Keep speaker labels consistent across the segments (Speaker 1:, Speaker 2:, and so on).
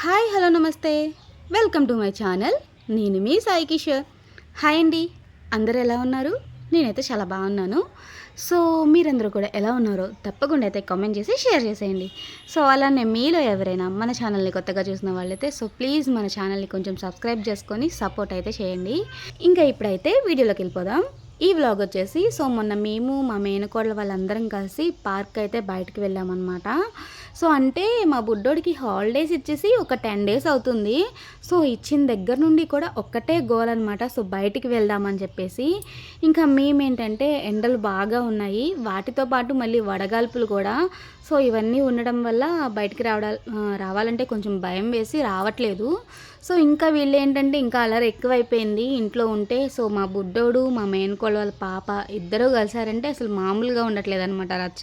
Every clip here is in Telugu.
Speaker 1: హాయ్ హలో నమస్తే. Welcome to my channel. నేను మీ సాయి కిషోర్. హాయ్ అండి. అందరు ఎలా ఉన్నారు? నేనైతే చాలా బాగున్నాను. సో మీరందరూ కూడా ఎలా ఉన్నారో తప్పకుండా అయితే కామెంట్ చేసి షేర్ చేసేయండి. సో అలానే మీలో ఎవరైనా మన ఛానల్ని కొత్తగా చూసిన వాళ్ళైతే సో ప్లీజ్ మన ఛానల్ని కొంచెం సబ్స్క్రైబ్ చేసుకొని సపోర్ట్ అయితే చేయండి. ఇంకా ఇప్పుడైతే వీడియోలోకి వెళ్ళిపోదాం. ఈ వ్లాగ్ వచ్చేసి సో మొన్న మేము మా మేనకోడల వాళ్ళందరం కలిసి పార్క్ అయితే బయటకు వెళ్ళామన్నమాట. సో అంటే మా బుడ్డోడికి హాలిడేస్ ఇచ్చేసి ఒక టెన్ డేస్ అవుతుంది. సో ఇచ్చిన దగ్గర నుండి కూడా ఒక్కటే గోల్ అనమాట సో బయటికి వెళ్దామని చెప్పేసి. ఇంకా మేమేంటంటే ఎండలు బాగా ఉన్నాయి. వాటితో పాటు మళ్ళీ వడగాల్పులు కూడా. సో ఇవన్నీ ఉండడం వల్ల బయటికి రావడా రావాలంటే కొంచెం భయం వేసి రావట్లేదు. సో ఇంకా వీళ్ళు ఏంటంటే ఇంకా అలర్ ఎక్కువైపోయింది. ఇంట్లో ఉంటే సో మా బుడ్డోడు మా మేనకోడ మేనకోళ్ళ వాళ్ళ పాప ఇద్దరు కలిసారంటే అసలు మామూలుగా ఉండట్లేదు అనమాట రచ్చ.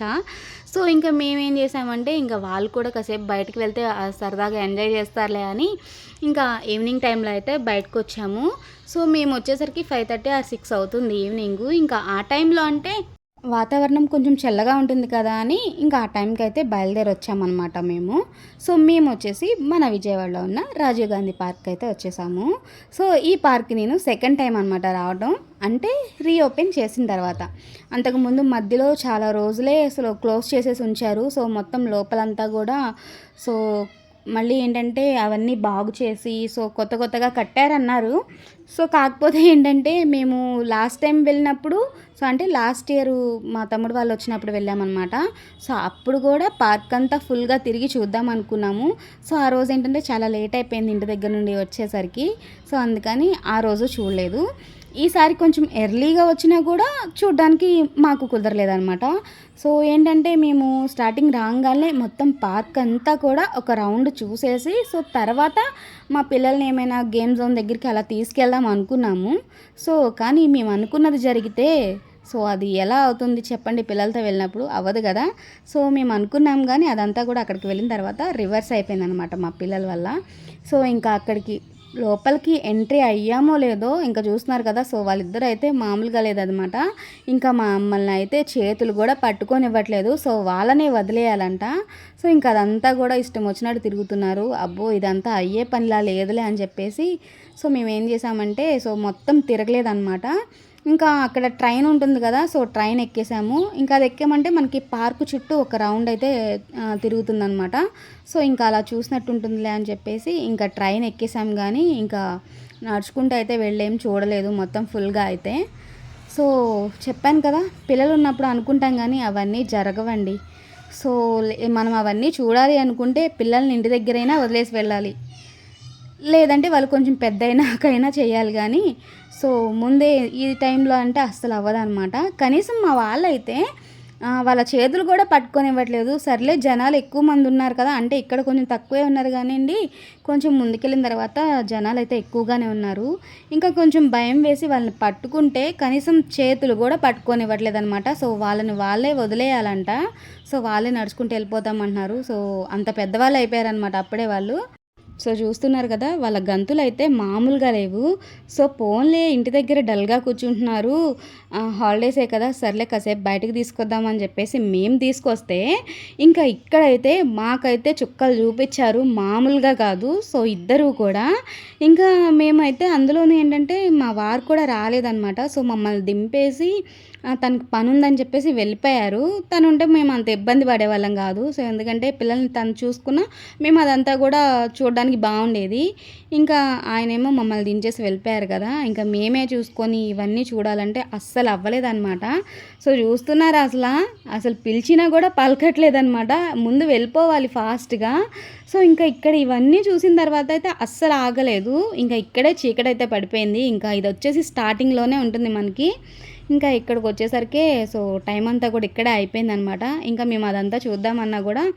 Speaker 1: సో ఇంకా మేమేం చేసామంటే ఇంకా వాళ్ళు కూడా కాసేపు బయటకు వెళ్తే సరదాగా ఎంజాయ్ చేస్తారులే అని ఇంకా ఈవినింగ్ టైంలో అయితే బయటకు వచ్చాము. సో మేము వచ్చేసరికి ఫైవ్ థర్టీ ఆర్ సిక్స్ అవుతుంది ఈవినింగ్. ఇంకా ఆ టైంలో అంటే వాతావరణం కొంచెం చల్లగా ఉంటుంది కదా అని ఇంకా ఆ టైంకి అయితే బయలుదేరి వచ్చామన్నమాట మేము. సో మేము వచ్చేసి మన విజయవాడలో ఉన్న రాజీవ్ గాంధీ పార్క్ అయితే వచ్చేసాము. సో ఈ పార్క్ నేను సెకండ్ టైం అనమాట రావడం. అంటే రీఓపెన్ చేసిన తర్వాత. అంతకుముందు మధ్యలో చాలా రోజులే అసలు క్లోజ్ చేసేసి ఉంచారు. సో మొత్తం లోపలంతా కూడా. సో మళ్ళీ ఏంటంటే అవన్నీ బాగు చేసి సో కొత్త కొత్తగా కట్టారన్నారు. సో కాకపోతే ఏంటంటే మేము లాస్ట్ టైం వెళ్ళినప్పుడు సో అంటే లాస్ట్ ఇయర్ మా తమ్ముడు వాళ్ళు వచ్చినప్పుడు వెళ్ళామన్నమాట. సో అప్పుడు కూడా పార్క్ అంతా ఫుల్గా తిరిగి చూద్దాం అనుకున్నాము. సో ఆ రోజు ఏంటంటే చాలా లేట్ అయిపోయింది ఇంటి దగ్గర నుండి వచ్చేసరికి. సో అందుకని ఆ రోజు చూడలేదు. ఈసారి కొంచెం ఎర్లీగా వచ్చినా కూడా చూడ్డానికి మాకు కుదరలేదనమాట సో ఏంటంటే మేము స్టార్టింగ్ రాగానే మొత్తం పార్క్ అంతా కూడా ఒక రౌండ్ చూసేసి సో తర్వాత మా పిల్లల్ని ఏమైనా గేమ్ జోన్ దగ్గరికి అలా తీసుకెళ్దాం అనుకున్నాము. సో కానీ మేము అనుకున్నది జరిగితే సో అది ఎలా అవుతుంది చెప్పండి పిల్లలతో వెళ్ళినప్పుడు? అవ్వదు కదా. సో మేము అనుకున్నాం కానీ అదంతా కూడా అక్కడికి వెళ్ళిన తర్వాత రివర్స్ అయిపోయింది అనమాట మా పిల్లల వల్ల. సో ఇంకా అక్కడికి లోపలికి ఎంట్రీ అయ్యామో లేదో ఇంకా చూస్తున్నారు కదా సో వాళ్ళిద్దరు అయితే మామూలుగా లేదనమాట ఇంకా మా అమ్మల్ని అయితే చేతులు కూడా పట్టుకొని ఇవ్వట్లేదు సో వాళ్ళనే వదిలేయాలంట. సో ఇంకా అదంతా కూడా ఇష్టం వచ్చినట్టు తిరుగుతున్నారు. అబ్బో ఇదంతా అయ్యే పనిలా లేదులే అని చెప్పేసి సో మేము ఏం చేసామంటే సో మొత్తం తిరగలేదన్నమాట. ఇంకా అక్కడ ట్రైన్ ఉంటుంది కదా సో ట్రైన్ ఎక్కేసాము. ఇంకా అది ఎక్కామంటే మనకి పార్కు చుట్టూ ఒక రౌండ్ అయితే తిరుగుతుందనమాట సో ఇంకా అలా చూసినట్టు ఉంటుందిలే అని చెప్పేసి ఇంకా ట్రైన్ ఎక్కేసాము కానీ ఇంకా నడుచుకుంటూ అయితే వెళ్ళేం చూడలేదు మొత్తం ఫుల్గా అయితే. సో చెప్పాను కదా పిల్లలు ఉన్నప్పుడు అనుకుంటాం కానీ అవన్నీ జరగవండి. సో మనం అవన్నీ చూడాలి అనుకుంటే పిల్లల్ని ఇంటి దగ్గరైనా వదిలేసి వెళ్ళాలి. లేదంటే వాళ్ళు కొంచెం పెద్ద అయినాకైనా చేయాలి కానీ సో ముందే ఈ టైంలో అంటే అస్సలు అవ్వదనమాట కనీసం మా వాళ్ళైతే వాళ్ళ చేతులు కూడా పట్టుకొని ఇవ్వట్లేదు సర్లే జనాలు ఎక్కువ మంది ఉన్నారు కదా అంటే ఇక్కడ కొంచెం తక్కువే ఉన్నారు కానివ్వండి కొంచెం ముందుకెళ్ళిన తర్వాత జనాలు అయితే ఎక్కువగానే ఉన్నారు. ఇంకా కొంచెం భయం వేసి వాళ్ళని పట్టుకుంటే కనీసం చేతులు కూడా పట్టుకొని ఇవ్వట్లేదు అనమాట సో వాళ్ళని వాళ్ళే వదిలేయాలంట. సో వాళ్ళే నడుచుకుంటూ వెళ్ళిపోతామంటున్నారు. సో అంత పెద్దవాళ్ళు అయిపోయారనమాట అప్పుడే వాళ్ళు. సో చూస్తున్నారు కదా వాళ్ళ గంతులు అయితే మామూలుగా లేవు. సో పోన్లే ఇంటి దగ్గర డల్గా కూర్చుంటున్నారు. హాలిడేసే కదా సర్లే కాసేపు బయటకు తీసుకొద్దామని చెప్పేసి మేము తీసుకొస్తే ఇంకా ఇక్కడైతే మాకైతే చుక్కలు చూపించారు. మామూలుగా కాదు సో ఇద్దరు కూడా. ఇంకా మేమైతే అందులోనూ ఏంటంటే మా వారు కూడా రాలేదనమాట సో మమ్మల్ని దింపేసి తనకు పని ఉందని చెప్పేసి వెళ్ళిపోయారు. తను ఉంటే మేము అంత ఇబ్బంది పడేవాళ్ళం కాదు. సో ఎందుకంటే పిల్లల్ని తను చూసుకున్న మేము అదంతా కూడా చూడడానికి బాగుండేది. ఇంకా ఆయనేమో మమ్మల్ని దించేసి వెళ్ళిపోయారు కదా. ఇంకా మేమే చూసుకొని ఇవన్నీ చూడాలంటే అస్సలు అవ్వలేదన్నమాట. సో చూస్తున్నారు అసలు? అసలు పిలిచినా కూడా పలకట్లేదన్నమాట. ముందు వెళ్ళిపోవాలి ఫాస్ట్గా. సో ఇంకా ఇక్కడ ఇవన్నీ చూసిన తర్వాత అయితే అస్సలు ఆగలేదు. ఇంకా ఇక్కడే చీకటైతే పడిపోయింది. ఇంకా ఇది వచ్చేసి స్టార్టింగ్లోనే ఉంటుంది మనకి. ఇంకా ఇక్కడికి వచ్చేసరికి సో టైం అంతా కూడా ఇక్కడే అయిపోయిందనమాట ఇంకా మేము అదంతా చూద్దామన్నా కూడా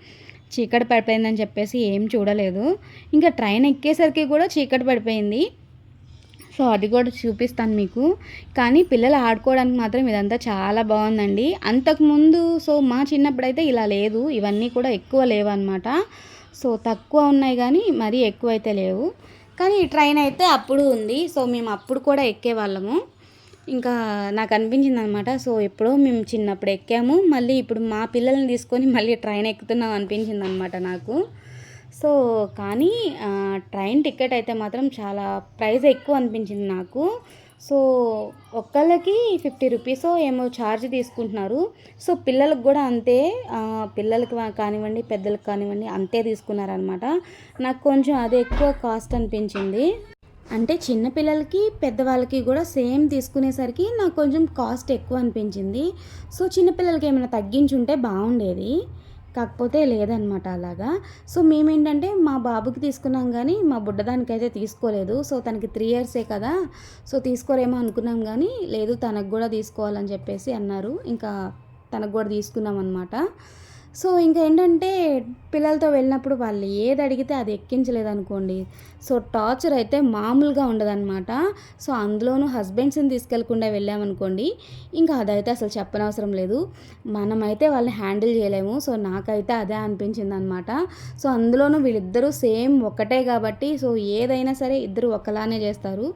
Speaker 1: చీకటి పడిపోయిందని చెప్పేసి ఏం చూడలేదు. ఇంకా ట్రైన్ ఎక్కేసరికి కూడా చీకటి పడిపోయింది. సో అది కూడా చూపిస్తాను మీకు. కానీ పిల్లలు ఆడుకోవడానికి మాత్రం ఇదంతా చాలా బాగుందండి. అంతకుముందు సో మా చిన్నప్పుడైతే ఇలా లేదు. ఇవన్నీ కూడా ఎక్కువ లేవు అనమాట సో తక్కువ ఉన్నాయి కానీ మరీ ఎక్కువ అయితే లేవు. కానీ ఈ ట్రైన్ అయితే అప్పుడు ఉంది. సో మేము అప్పుడు కూడా ఎక్కేవాళ్ళము. ఇంకా నాకు అనిపించింది అనమాట సో ఎప్పుడో మేము చిన్నప్పుడు ఎక్కాము. మళ్ళీ ఇప్పుడు మా పిల్లల్ని తీసుకొని మళ్ళీ ట్రైన్ ఎక్కుతున్నాం అనిపించింది అనమాట నాకు. సో కానీ ట్రైన్ టికెట్ అయితే మాత్రం చాలా ప్రైస్ ఎక్కువ అనిపించింది నాకు. సో ఒక్కళ్ళకి ఫిఫ్టీ రూపీస్ ఏమో ఛార్జ్ తీసుకుంటున్నారు. సో పిల్లలకు కూడా అంతే. పిల్లలకి కానివ్వండి పెద్దలకు కానివ్వండి అంతే తీసుకున్నారనమాట. నాకు కొంచెం అది ఎక్కువ కాస్ట్ అనిపించింది. అంటే చిన్న పిల్లలకి పెద్దవాళ్ళకి కూడా సేమ్ తీసుకునేసరికి నాకు కొంచెం కాస్ట్ ఎక్కువ అనిపించింది. సో చిన్నపిల్లలకి ఏమైనా తగ్గించుంటే బాగుండేది. కాకపోతే లేదనమాట అలాగా. సో మేమేంటంటే మా బాబుకి తీసుకున్నాం కానీ మా బుడ్డదానికి అయితే తీసుకోలేదు. సో తనకి త్రీ ఇయర్సే కదా. సో తీసుకోరేమో అనుకున్నాం కానీ లేదు తనకు కూడా తీసుకోవాలని చెప్పేసి అన్నారు. ఇంకా తనకు కూడా తీసుకున్నాం అనమాట సో ఇంకా ఏంటంటే పిల్లలతో వెళ్ళినప్పుడు వాళ్ళు ఏది అడిగితే అది ఎక్కించలేదు అనుకోండి సో టార్చర్ అయితే మామూలుగా ఉండదన్నమాట. సో అందులోనూ హస్బెండ్స్ని తీసుకెళ్ళకుండా వెళ్ళామనుకోండి ఇంకా అదైతే అసలు చెప్పనవసరం లేదు. మనమైతే వాళ్ళని హ్యాండిల్ చేయలేము. సో నాకైతే అదే అనిపించింది అనమాట సో అందులోనూ వీళ్ళిద్దరూ సేమ్ ఒకటే కాబట్టి సో ఏదైనా సరే ఇద్దరు ఒకలానే చేస్తారు.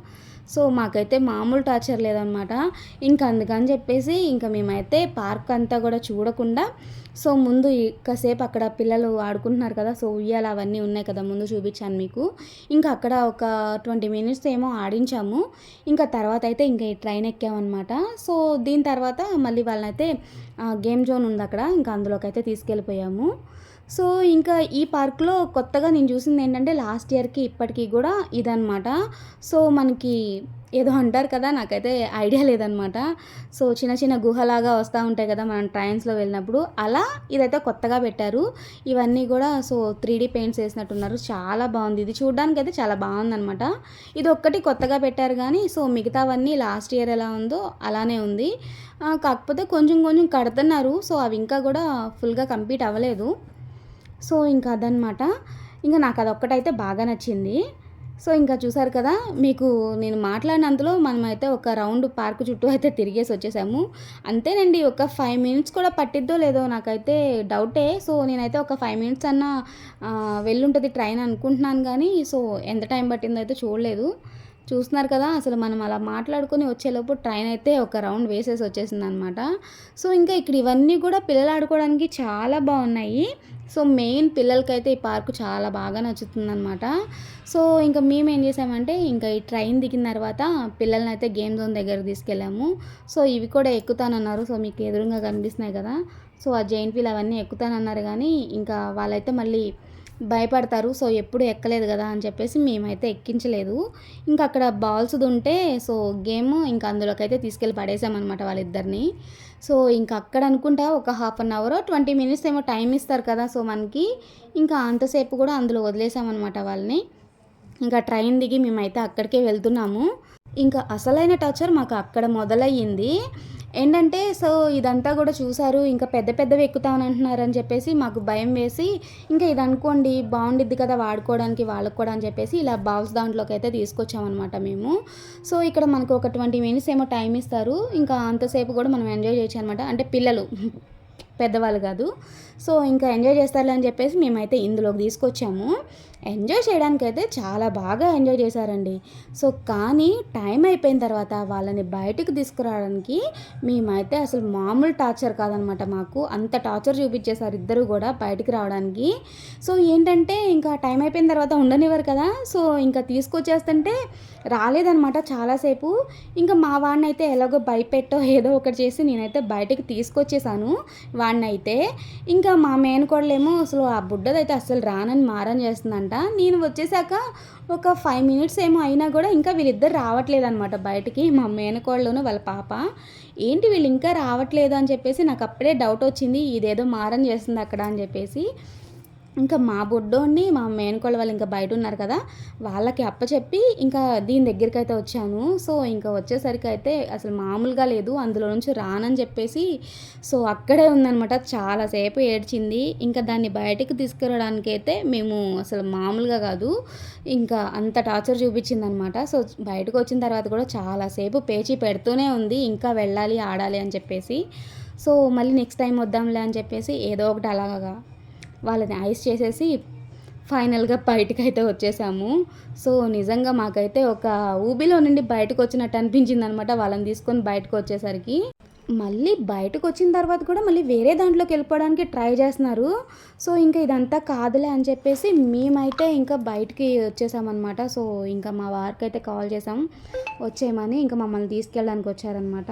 Speaker 1: సో మాకైతే మామూలు టార్చర్ లేదనమాట. ఇంకా అందుకని చెప్పేసి ఇంకా మేమైతే పార్క్ అంతా కూడా చూడకుండా సో ముందు ఈ- కాసేపు అక్కడ పిల్లలు ఆడుకుంటున్నారు కదా సో ఉయ్యాల అవన్నీ ఉన్నాయి కదా ముందు చూపించాను మీకు. ఇంకా అక్కడ ఒక ట్వంటీ మినిట్స్ ఏమో ఆడించాము. ఇంకా తర్వాత అయితే ఇంకా ఈ ట్రైన్ ఎక్కామన్నమాట సో దీని తర్వాత మళ్ళీ వాళ్ళనైతే గేమ్ జోన్ ఉంది అక్కడ ఇంకా అందులోకి అయితే తీసుకెళ్ళిపోయాము. సో ఇంకా ఈ పార్క్లో కొత్తగా నేను చూసింది ఏంటంటే లాస్ట్ ఇయర్కి ఇప్పటికీ కూడా ఇదనమాట సో మనకి ఏదో అంటారు కదా నాకైతే ఐడియా లేదనమాట సో చిన్న చిన్న గుహలాగా వస్తూ ఉంటాయి కదా మనం ట్రైన్స్లో వెళ్ళినప్పుడు. అలా ఇదైతే కొత్తగా పెట్టారు. ఇవన్నీ కూడా సో త్రీ డీ పెయింట్స్ వేసినట్టున్నారు. చాలా బాగుంది. ఇది చూడడానికి అయితే చాలా బాగుందనమాట ఇది ఒక్కటి కొత్తగా పెట్టారు కానీ సో మిగతావన్నీ లాస్ట్ ఇయర్ ఎలా ఉందో అలానే ఉంది. కాకపోతే కొంచెం కొంచెం కడుతున్నారు. సో అవి ఇంకా కూడా ఫుల్గా కంప్లీట్ అవ్వలేదు. సో ఇంకా అదనమాట ఇంకా నాకు అదొక్కటైతే బాగా నచ్చింది. సో ఇంకా చూసారు కదా మీకు నేను మాట్లాడినంతలో మనమైతే ఒక రౌండ్ పార్క్ చుట్టూ అయితే తిరిగేసి వచ్చేసాము అంతేనండి ఒక ఫైవ్ మినిట్స్ కూడా పట్టిద్దో లేదో నాకైతే డౌటే. సో నేనైతే ఒక ఫైవ్ మినిట్స్ అన్న వెళ్ళుంటుంది ట్రైన్ అనుకుంటున్నాను కానీ సో ఎంత టైం పట్టిందో అయితే చూడలేదు. చూస్తున్నారు కదా అసలు మనం అలా మాట్లాడుకొని వచ్చేలోపు ట్రైన్ అయితే ఒక రౌండ్ వేసేసి వచ్చేసింది అనమాట సో ఇంకా ఇక్కడ ఇవన్నీ కూడా పిల్లలు ఆడుకోవడానికి చాలా బాగున్నాయి. సో మెయిన్ పిల్లలకైతే ఈ పార్కు చాలా బాగా నచ్చుతుందన్నమాట సో ఇంకా మేము ఏం చేసామంటే ఇంకా ఈ ట్రైన్ దిగిన తర్వాత పిల్లల్ని అయితే గేమ్ జోన్ దగ్గర తీసుకెళ్ళాము. సో ఇవి కూడా ఎక్కుతానన్నారు. సో మీకు ఎదురుగా కనిపిస్తున్నాయి కదా. సో ఆ జైంట్ వీల్ అవన్నీ ఎక్కుతానన్నారు కానీ ఇంకా వాళ్ళైతే మళ్ళీ భయపడతారు. సో ఎప్పుడు ఎక్కలేదు కదా అని చెప్పేసి మేమైతే ఎక్కించలేదు. ఇంకా అక్కడ బాల్స్ ఉంటే సో గేమ్ ఇంకా అందులోకైతే తీసుకెళ్ళి పడేసామన్నమాట వాళ్ళిద్దరిని. సో ఇంకా అక్కడ అనుకుంటా ఒక half an hour twenty minutes ఏమో టైం ఇస్తారు కదా సో మనకి. ఇంకా అంతసేపు కూడా అందులో వదిలేసామన్నమాట వాళ్ళని. ఇంకా ట్రైన్ దిగి మేమైతే అక్కడికే వెళ్తున్నాము. ఇంకా అసలైన టార్చర్ మాకు అక్కడ మొదలయ్యింది. ఏంటంటే సో ఇదంతా కూడా చూసారు ఇంకా పెద్ద పెద్దవి ఎక్కుతామని అంటున్నారని చెప్పేసి మాకు భయం వేసి ఇంకా ఇది అనుకోండి బాగుండిద్ది కదా వాడుకోవడానికి వాళ్ళకు కూడా అని చెప్పేసి ఇలా బాల్స్ దాంట్లోకి అయితే తీసుకొచ్చామన్నమాట మేము. సో ఇక్కడ మనకు ఒక ట్వంటీ మినిట్స్ ఏమో టైం ఇస్తారు ఇంకా అంతసేపు కూడా మనం ఎంజాయ్ చేయొచ్చు అనమాట అంటే పిల్లలు. పెద్దవాళ్ళు కాదు. సో ఇంకా ఎంజాయ్ చేస్తారులే అని చెప్పేసి మేమైతే ఇందులోకి తీసుకొచ్చాము. ఎంజాయ్ చేయడానికి అయితే చాలా బాగా ఎంజాయ్ చేశారండి. సో కానీ టైం అయిపోయిన తర్వాత వాళ్ళని బయటకు తీసుకురావడానికి మేమైతే అసలు మామూలు టార్చర్ కాదనమాట మాకు. అంత టార్చర్ చూపించేశారు ఇద్దరు కూడా బయటికి రావడానికి. సో ఏంటంటే ఇంకా టైం అయిపోయిన తర్వాత ఉండనివ్వరు కదా. సో ఇంకా తీసుకొచ్చేస్తుంటే రాలేదనమాట చాలాసేపు. ఇంకా మా వాడిని అయితే ఎలాగో భయపెట్టో ఏదో ఒకటి చేసి నేనైతే బయటకు తీసుకొచ్చేసాను. వాడినైతే ఇంకా మా మేనకోడలేమో అసలు ఆ బుడ్డదైతే అసలు రానని మారం చేస్తుందంట. నేను వచ్చేసాక ఒక ఫైవ్ మినిట్స్ ఏమో అయినా కూడా ఇంకా వీళ్ళిద్దరు రావట్లేదు అనమాట బయటికి. మా మేనకోళ్ళను వాళ్ళ పాప. ఏంటి వీళ్ళు ఇంకా రావట్లేదు అని చెప్పేసి నాకు అప్పుడే డౌట్ వచ్చింది. ఇదేదో మారం చేస్తుంది అక్కడ అని చెప్పేసి. ఇంకా మా బుడ్డోడిని మా మేనకోళ్ళ వాళ్ళు ఇంకా బయట ఉన్నారు కదా వాళ్ళకి అప్పచెప్పి ఇంకా దీని దగ్గరికి అయితే వచ్చాను. సో ఇంకా వచ్చేసరికి అయితే అసలు మామూలుగా లేదు అందులో నుంచి రానని చెప్పేసి సో అక్కడే ఉందనమాట చాలాసేపు ఏడ్చింది. ఇంకా దాన్ని బయటకు తీసుకురావడానికి అయితే మేము అసలు మామూలుగా కాదు ఇంకా అంత టార్చర్ చూపించింది అనమాట సో బయటకు వచ్చిన తర్వాత కూడా చాలాసేపు పేచి పెడుతూనే ఉంది ఇంకా వెళ్ళాలి ఆడాలి అని చెప్పేసి. సో మళ్ళీ నెక్స్ట్ టైం వద్దాంలే అని చెప్పేసి ఏదో ఒకటి అలాగా వాళ్ళని ఐస్ చేసేసి ఫైనల్గా బయటకు అయితే వచ్చేసాము. సో నిజంగా మాకైతే ఒక ఊబిలో నుండి బయటకు వచ్చినట్టు అనిపించింది అనమాట వాళ్ళని తీసుకొని బయటకు వచ్చేసరికి. మళ్ళీ బయటకు వచ్చిన తర్వాత కూడా మళ్ళీ వేరే దాంట్లోకి వెళ్ళిపోవడానికి ట్రై చేస్తున్నారు. సో ఇంకా ఇదంతా కాదులే అని చెప్పేసి మేమైతే ఇంకా బయటికి వచ్చేసామన్నమాట సో ఇంకా మా వారికి అయితే కాల్ చేసాం. వచ్చేయమని ఇంకా మమ్మల్ని తీసుకెళ్ళడానికి వచ్చారనమాట.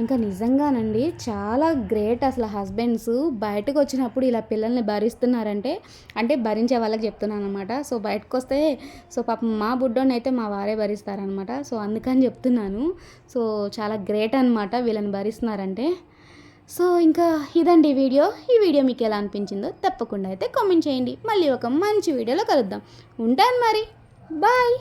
Speaker 1: ఇంకా నిజంగానండి చాలా గ్రేట్ అసలు హస్బెండ్స్ బయటకు వచ్చినప్పుడు ఇలా పిల్లల్ని భరిస్తున్నారంటే అంటే భరించే వాళ్ళకి చెప్తున్నాను అనమాట సో బయటకు వస్తే సో పాపం మా బుడ్డోని అయితే మా వారే భరిస్తారనమాట సో అందుకని చెప్తున్నాను. సో చాలా గ్రేట్ అనమాట వీళ్ళని భరిస్తున్నారంటే. సో ఇంకా ఇదండి వీడియో. ఈ వీడియో మీకు ఎలా అనిపించిందో తప్పకుండా అయితే కామెంట్ చేయండి. మళ్ళీ ఒక మంచి వీడియోలో కలుద్దాం. ఉంటాను మరి. బాయ్.